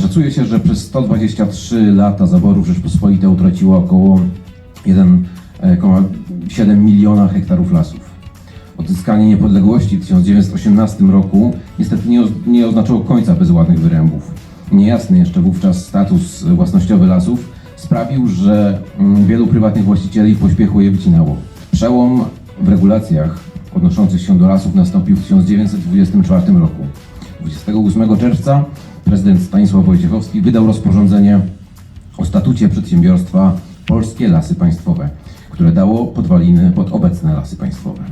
Szacuje się, że przez 123 lata zaborów Rzeczpospolite utraciło około 1,7 e, miliona hektarów lasów. Odzyskanie niepodległości w 1918 roku niestety nie, nie oznaczyło końca bezładnych wyrębów. Niejasny jeszcze wówczas status własnościowy lasów sprawił, że mm, wielu prywatnych właścicieli w pośpiechu je wycinało. Przełom w regulacjach odnoszących się do lasów nastąpił w 1924 roku. 28 czerwca prezydent Stanisław Wojciechowski wydał rozporządzenie o statucie przedsiębiorstwa Polskie Lasy Państwowe, które dało podwaliny pod obecne lasy państwowe.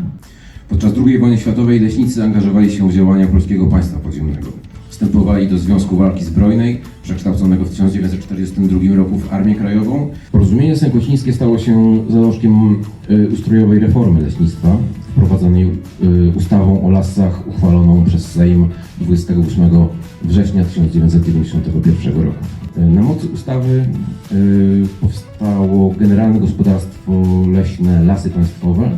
Podczas II wojny światowej leśnicy angażowali się w działania polskiego państwa podziemnego. Wstępowali do Związku Walki Zbrojnej, przekształconego w 1942 roku w Armię Krajową. Porozumienie sękocińskie stało się zalążkiem y, ustrojowej reformy leśnictwa, wprowadzonej y, ustawą o lasach uchwaloną przez Sejm 28 września 1991 roku. Y, Na mocy ustawy powstało Generalne Gospodarstwo Leśne Lasy Państwowe,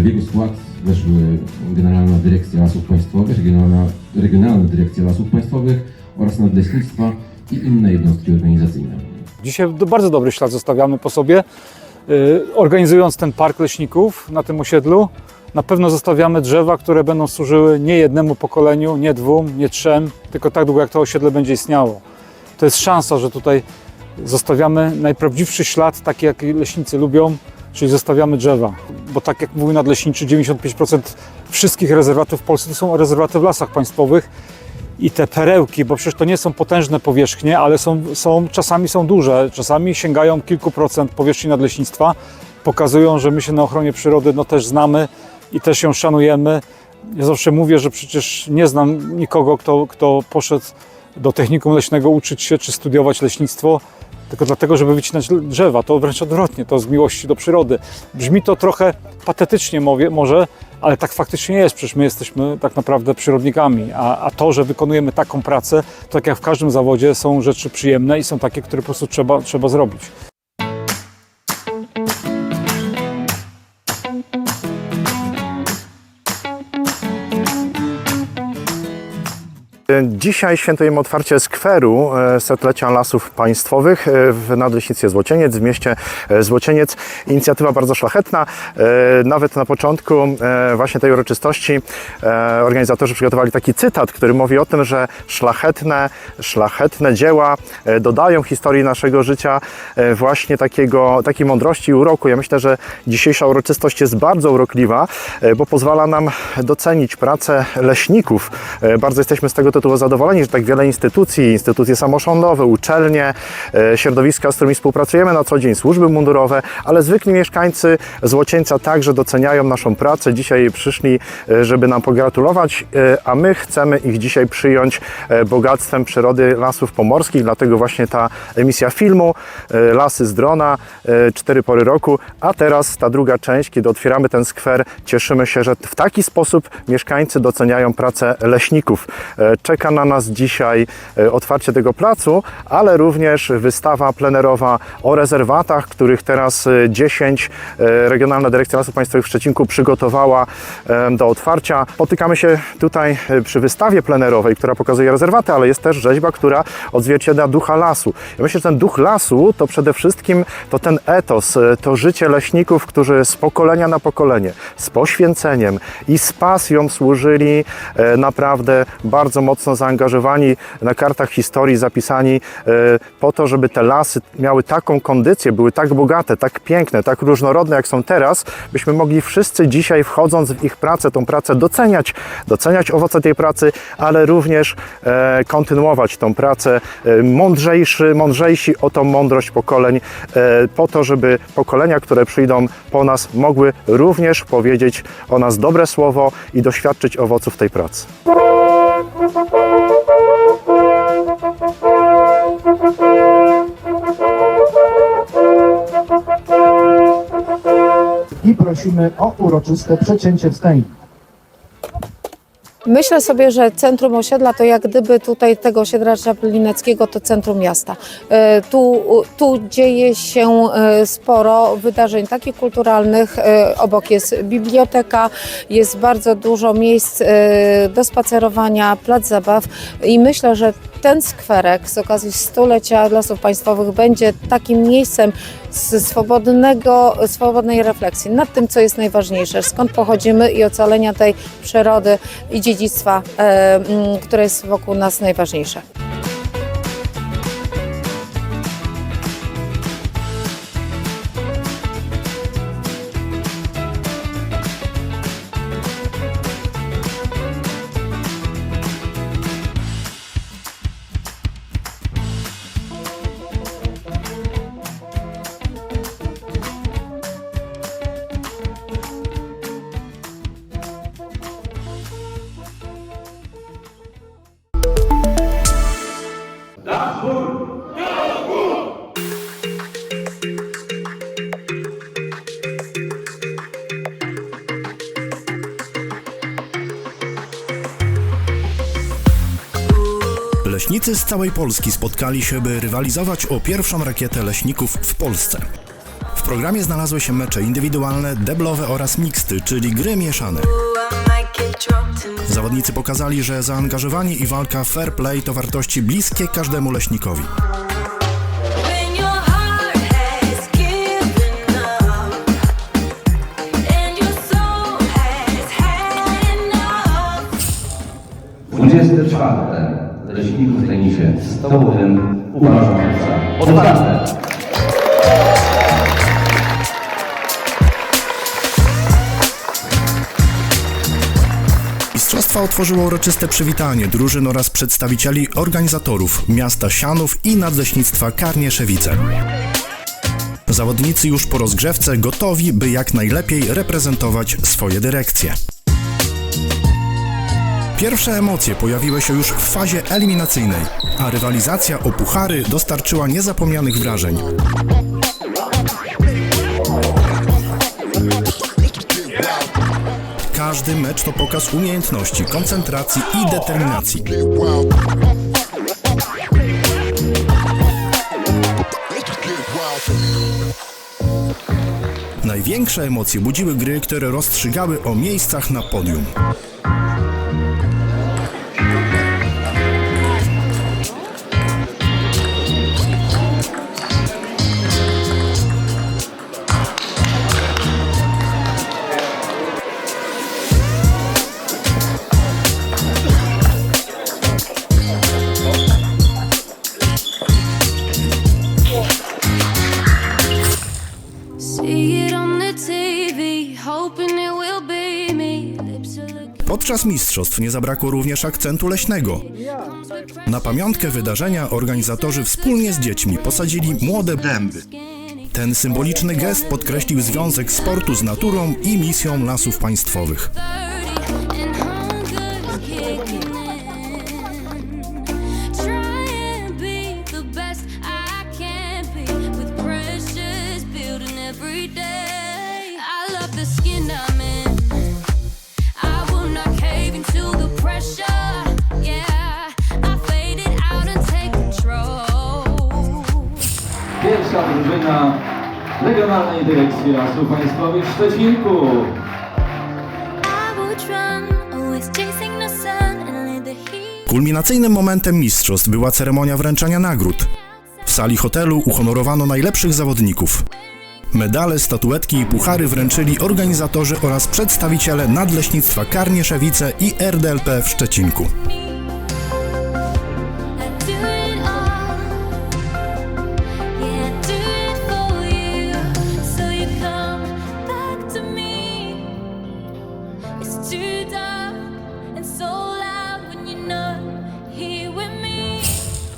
W jego skład weszły Generalna Dyrekcja Lasów Państwowych, Regionalna, Regionalna Dyrekcja Lasów Państwowych oraz Nadleśnictwa i inne jednostki organizacyjne. Dzisiaj bardzo dobry ślad zostawiamy po sobie. Y, Organizując ten park leśników na tym osiedlu, na pewno zostawiamy drzewa, które będą służyły nie jednemu pokoleniu, nie dwóm, nie trzem, tylko tak długo jak to osiedle będzie istniało. To jest szansa, że tutaj zostawiamy najprawdziwszy ślad, taki jaki leśnicy lubią, czyli zostawiamy drzewa. Bo tak jak mówił nadleśniczy, 95% wszystkich rezerwatów w Polsce to są rezerwaty w lasach państwowych. I te perełki, bo przecież to nie są potężne powierzchnie, ale są, są, czasami są duże, czasami sięgają kilku procent powierzchni nadleśnictwa, pokazują, że my się na ochronie przyrody no, też znamy i też ją szanujemy. Ja zawsze mówię, że przecież nie znam nikogo, kto, kto poszedł do technikum leśnego uczyć się czy studiować leśnictwo, tylko dlatego, żeby wycinać drzewa. To wręcz odwrotnie, to z miłości do przyrody. Brzmi to trochę patetycznie mówię, może, ale tak faktycznie jest. Przecież my jesteśmy tak naprawdę przyrodnikami, a, a to, że wykonujemy taką pracę, to tak jak w każdym zawodzie są rzeczy przyjemne i są takie, które po prostu trzeba, trzeba zrobić. Dzisiaj świętujemy otwarcie skweru e, setlecia lasów państwowych e, w Nadleśnictwie Złocieniec, w mieście e, Złocieniec. Inicjatywa bardzo szlachetna. Nawet na początku właśnie tej uroczystości organizatorzy przygotowali taki cytat, który mówi o tym, że szlachetne, szlachetne dzieła dodają historii naszego życia właśnie takiego, takiej mądrości i uroku. Ja myślę, że dzisiejsza uroczystość jest bardzo urokliwa, bo pozwala nam docenić pracę leśników. Bardzo jesteśmy z tego tytułu zadowoleni, że tak wiele instytucji, instytucje samorządowe, uczelnie, e, środowiska, z którymi współpracujemy na co dzień, służby mundurowe, ale zwykli mieszkańcy Złocieńca także doceniają naszą pracę. Dzisiaj przyszli, e, żeby nam pogratulować, e, a my chcemy ich dzisiaj przyjąć bogactwem przyrody lasów pomorskich, dlatego właśnie ta emisja filmu Lasy z drona, cztery pory roku, a teraz ta druga część, kiedy otwieramy ten skwer, cieszymy się, że w taki sposób mieszkańcy doceniają pracę leśników. E, Czeka na nas dzisiaj e, otwarcie tego placu, ale również wystawa plenerowa o rezerwatach, których teraz e, 10 e, Regionalna Dyrekcja Lasów Państwowych w Szczecinku przygotowała e, do otwarcia. Spotykamy się tutaj e, przy wystawie plenerowej, która pokazuje rezerwaty, ale jest też rzeźba, która odzwierciedla ducha lasu. Ja myślę, że ten duch lasu to przede wszystkim to ten etos, e, to życie leśników, którzy z pokolenia na pokolenie, z poświęceniem i z pasją służyli e, naprawdę bardzo mocno zaangażowani na kartach historii, zapisani e, po to, żeby te lasy miały taką kondycję, były tak bogate, tak piękne, tak różnorodne, jak są teraz, byśmy mogli wszyscy dzisiaj, wchodząc w ich pracę, tą pracę doceniać, doceniać owoce tej pracy, ale również e, kontynuować tą pracę e, mądrzejszy, mądrzejsi o tą mądrość pokoleń, po to, żeby pokolenia, które przyjdą po nas, mogły również powiedzieć o nas dobre słowo i doświadczyć owoców tej pracy. I prosimy o uroczyste przecięcie wstęgi. Myślę sobie, że centrum osiedla to jak gdyby tutaj tego osiedla Czaplinickiego to centrum miasta. E, Tu, tu dzieje się e, sporo wydarzeń takich kulturalnych. E, Obok jest biblioteka, jest bardzo dużo miejsc do spacerowania, plac zabaw i myślę, że ten skwerek z okazji stulecia Lasów Państwowych będzie takim miejscem swobodnego, swobodnej refleksji nad tym, co jest najważniejsze, skąd pochodzimy i ocalenia tej przyrody i dziedzictwa, e, które jest wokół nas najważniejsze. Leśnicy z całej Polski spotkali się, by rywalizować o pierwszą rakietę leśników w Polsce. W programie znalazły się mecze indywidualne, deblowe oraz mixty, czyli gry mieszane. Zawodnicy pokazali, że zaangażowanie i walka fair play to wartości bliskie każdemu leśnikowi. When your heart has given up and your soul has had enough. 24. Leśników w tenisie stołowym uważam za otwarte. Otworzyło uroczyste przywitanie drużyn oraz przedstawicieli organizatorów miasta Sianów i Nadleśnictwa Karnieszewice. Zawodnicy już po rozgrzewce gotowi, by jak najlepiej reprezentować swoje dyrekcje. Pierwsze emocje pojawiły się już w fazie eliminacyjnej, a rywalizacja o puchary dostarczyła niezapomnianych wrażeń. Każdy mecz to pokaz umiejętności, koncentracji i determinacji. Największe emocje budziły gry, które rozstrzygały o miejscach na podium. Podczas mistrzostw nie zabrakło również akcentu leśnego. Na pamiątkę wydarzenia organizatorzy wspólnie z dziećmi posadzili młode dęby. Ten symboliczny gest podkreślił związek sportu z naturą i misją lasów państwowych. Pierwsza drużyna Regionalnej Dyrekcji Lasów Państwowych w Szczecinku. Kulminacyjnym momentem mistrzostw była ceremonia wręczania nagród. W sali hotelu uhonorowano najlepszych zawodników. Medale, statuetki i puchary wręczyli organizatorzy oraz przedstawiciele Nadleśnictwa Karnieszewice i RDLP w Szczecinku.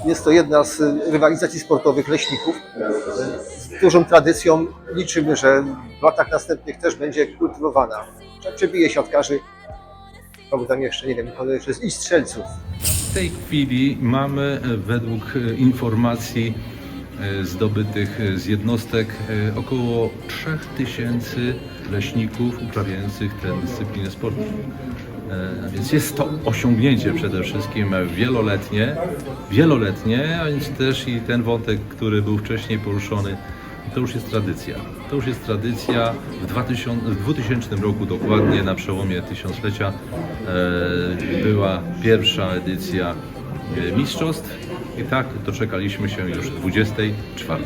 Jest to jedna z rywalizacji sportowych leśników. Z dużą tradycją liczymy, że w latach następnych też będzie kultywowana. Przebije siatkarzy, kogo tam jeszcze, nie wiem, jest i strzelców. W tej chwili mamy e, według e, informacji e, zdobytych z jednostek około 3000 leśników uprawiających tę dyscyplinę sportu. E, Więc jest to osiągnięcie przede wszystkim wieloletnie, wieloletnie, a więc też i ten wątek, który był wcześniej poruszony, to już jest tradycja. To już jest tradycja. W 2000, w 2000 roku dokładnie na przełomie tysiąclecia e, była pierwsza edycja e, mistrzostw i tak doczekaliśmy się już 24.